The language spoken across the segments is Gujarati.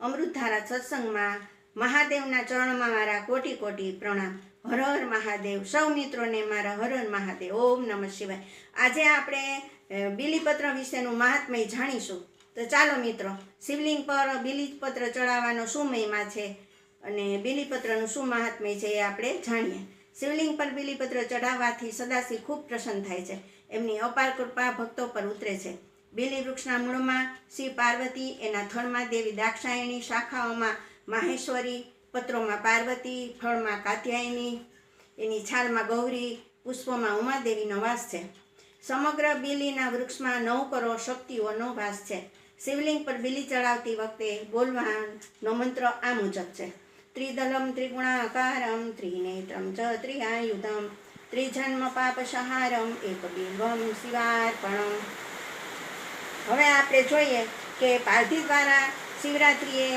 અમૃતધારા સત્સંગમાં મહાદેવના ચરણમાં મારા કોટી કોટી પ્રણામ. હર હર મહાદેવ. સૌ મિત્રોને મારા હર હર મહાદેવ. ઓમ નમઃ શિવાય. આજે આપણે બિલીપત્ર વિશેનું મહાત્મય જાણીશું. તો ચાલો મિત્રો, શિવલિંગ પર બીલીપત્ર ચડાવવાનો શું મહિમા છે અને બીલીપત્રનું શું મહાત્મય છે એ આપણે જાણીએ. શિવલિંગ પર બીલીપત્ર ચડાવવાથી સદાશિવ ખૂબ પ્રસન્ન થાય છે. એમની અપાર કૃપા ભક્તો પર ઉતરે છે. બીલી વૃક્ષના મૂળમાં શિવ પાર્વતી, એના થળમાં દેવી દાક્ષાયણી શાખાઓમાં માહેશ્વરી, પત્રોમાં પાર્વતી, ફળમાં કાત્યાયની, એની છાલમાં ગૌરી, પુષ્પોમાં ઉમાદેવીનો વાસ છે. સમગ્ર બીલીના વૃક્ષમાં નવ કરોડ શક્તિઓનો વાસ છે. શિવલિંગ પર બીલી ચડાવતી વખતે બોલવાનો મંત્ર આ મુજબ છે. ત્રિદલમ ત્રિગુણાકારમ ત્રિનેત્રમ ચ ત્રિઆયુધમ, ત્રિજન્મ પાપસહારમ એક બિલ્વમ શિવાર્પણમ. હવે આપણે જોઈએ કે પારધી દ્વારા શિવરાત્રિએ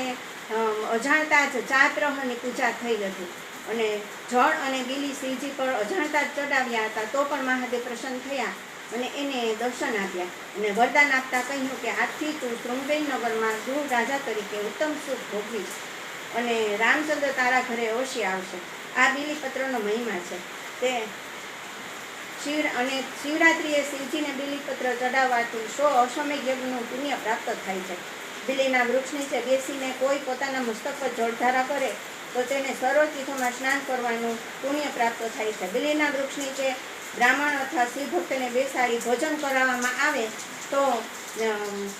અજાણતા જ ચાત્રહની પૂજા થઈ હતી. અને જળ અને બીલી શ્રીજી પર અજાણતા જ ચડાવ્યા હતા, તો પણ મહાદેવ પ્રસન્ન થયા અને એને દર્શન આપ્યા. અને વરદાન આપતા કહ્યું કે આજથી તું શૃંગબેન નગરમાં ગૃહ રાજા તરીકે ઉત્તમ સુખ ભોગવીશ અને રામચંદ્ર તારા ઘરે અવશ્ય આવશે. આ બીલીપત્રનો મહિમા છે. તે શિવ અને શિવરાત્રિએ શિવજીને બિલીપત્ર ચડાવવાથી સો અશ્વમેઘ યજ્ઞનું પુણ્ય પ્રાપ્ત થાય છે. બિલીના વૃક્ષ નીચે બેસીને કોઈ પોતાના મસ્તક પર જળધારા કરે, તો તેને સર્વ તીર્થોમાં સ્નાન કરવાનું પુણ્ય પ્રાપ્ત થાય છે. બિલીના વૃક્ષ નીચે બ્રાહ્મણ અથવા શિવભક્તને બેસાડી ભોજન કરાવવામાં આવે, તો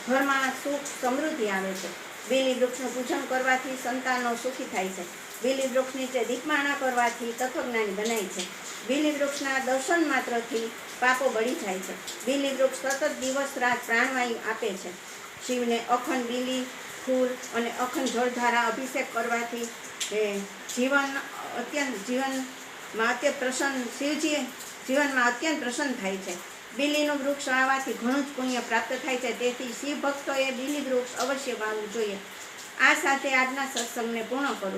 ઘરમાં સુખ સમૃદ્ધિ આવે છે. બીલી વૃક્ષનું પૂજન કરવાથી સંતાનો સુખી થાય છે. બીલી વૃક્ષ નીચે દીપમાણા કરવાથી તત્વજ્ઞાની બનાય છે. બીલી વૃક્ષના દર્શન માત્રથી પાપો બળી જાય છે. બીલી વૃક્ષ સતત દિવસ રાત પ્રાણવાયુ આપે છે. શિવને અખંડ બીલી, ફૂલ અને અખંડ જળધારા અભિષેક કરવાથી જીવન અત્યંત જીવનમાં અત્યંત પ્રસન્ન શિવજી જીવનમાં અત્યંત પ્રસન્ન થાય છે. બીલીનું વૃક્ષ વાવવાથી ઘણું જ પુણ્ય પ્રાપ્ત થાય છે. તેથી શિવ ભક્તોએ બીલી વૃક્ષ અવશ્ય વાવવું જોઈએ. આ સાથે આજના સત્સંગને પૂર્ણ કરું